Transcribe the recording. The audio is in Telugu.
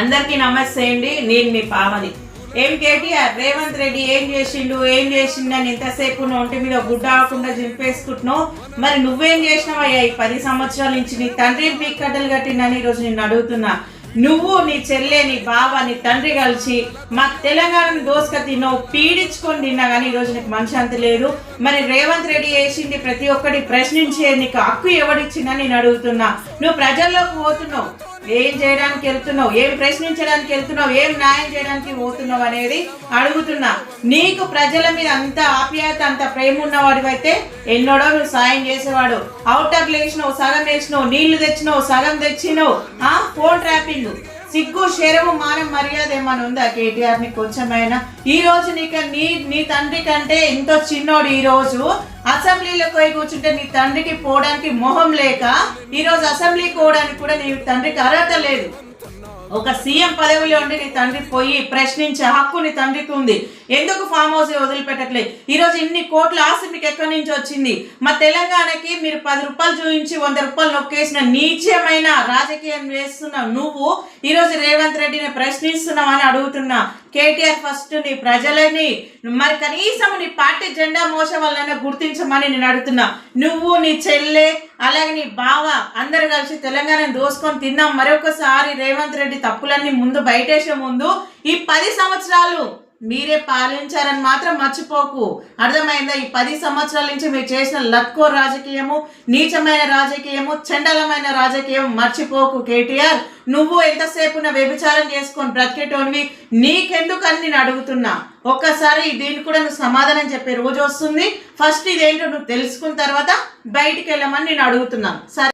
అందరికీ నమస్తే అండి. నేను మీ పావని. ఏం కేటీఆర్ రేవంత్ రెడ్డి ఏం చేసిండు ఏం చేసిండు అని ఇంతసేపు నువ్వు ఒంటి మీద గుడ్డ ఆకుండా చింపేసుకుంటున్నావు. మరి నువ్వేం చేసినావయ్యా ఈ పది సంవత్సరాల నుంచి? నీ తండ్రి పీక్కట్టలు కట్టిందని ఈరోజు నేను అడుగుతున్నా. నువ్వు నీ చెల్లె నీ బావ నీ తండ్రి కలిసి మా తెలంగాణను దోసుక తిన్నావు పీడించుకొని తిన్నా కానీ ఈరోజు నీకు మనశాంతి లేదు. మరి రేవంత్ రెడ్డి వేసింది ప్రతి ఒక్కటి ప్రశ్నించే నీకు హక్కు ఎవడిచ్చిందని నేను అడుగుతున్నా. నువ్వు ప్రజల్లోకి పోతున్నావు. ఏం చేయడానికి వెళ్తున్నావు? ఏం ప్రశ్నించడానికి వెళ్తున్నావు? ఏం న్యాయం చేయడానికి పోతున్నావు అనేది అడుగుతున్నా. నీకు ప్రజల మీద అంత ఆప్యాయత అంత ప్రేమ ఉన్నవాడు అయితే ఎన్నోడో నువ్వు సాయం చేసేవాడు. అవుటర్ లేచినావు సగం వేసినావు నీళ్ళు తెచ్చినావు సగం తెచ్చినావు. ఆ? Phone trapping. సిగ్గు శరము మానం మర్యాద ఏమైనా ఉందా కేటీఆర్ నీకు కొంచెమైనా. ఈ రోజు నీకు నీ నీ తండ్రి కంటే ఎంతో చిన్నోడు ఈ రోజు. అసెంబ్లీలో పోయి కూర్చుంటే నీ తండ్రికి పోవడానికి మొహం లేక ఈ రోజు అసెంబ్లీకి పోవడానికి కూడా నీ తండ్రికి అర్హత లేదు. ఒక సీఎం పదవిలో ఉండి నీ తండ్రి పోయి ప్రశ్నించే హక్కు నీ తండ్రికి ఉంది. ఎందుకు ఫామ్ హౌస్ వదిలిపెట్టట్లేదు? ఈరోజు ఇన్ని కోట్ల ఆస్తి మీకు ఎక్కడి నుంచి వచ్చింది? మా తెలంగాణకి మీరు పది రూపాయలు చూపించి వంద రూపాయలు నొక్కేసిన నీచమైన రాజకీయం వేస్తున్న నువ్వు. ఈరోజు రేవంత్ రెడ్డిని ప్రశ్నిస్తున్నావు అని అడుగుతున్నా. కేటీఆర్ ఫస్ట్ నీ ప్రజలని మరి కనీసం నీ పార్టీ జెండా మోసం వల్లనే గుర్తించమని నేను అడుగుతున్నా. నువ్వు నీ చెల్లె అలాగే నీ బావ అందరు కలిసి తెలంగాణ దోసుకొని తిన్నాం. మరొకసారి రేవంత్ రెడ్డి తప్పులన్నీ ముందు బయటేసే ముందు ఈ పది సంవత్సరాలు మీరే పాలించారని మాత్రం మర్చిపోకు. అర్థమైందా? ఈ పది సంవత్సరాల నుంచి మీరు చేసిన లక్కో రాజకీయము నీచమైన రాజకీయము చండలమైన రాజకీయం మర్చిపోకు కేటీఆర్. నువ్వు ఎంతసేపు నా వ్యభిచారం చేసుకొని బ్రతికేటోనివి నీకెందుకు అని నేను అడుగుతున్నా. ఒక్కసారి దీనికి కూడా నువ్వు సమాధానం చెప్పే రోజు వస్తుంది. ఫస్ట్ ఇదేంటో నువ్వు తెలుసుకున్న తర్వాత బయటికి వెళ్ళమని నేను అడుగుతున్నాను. సరే.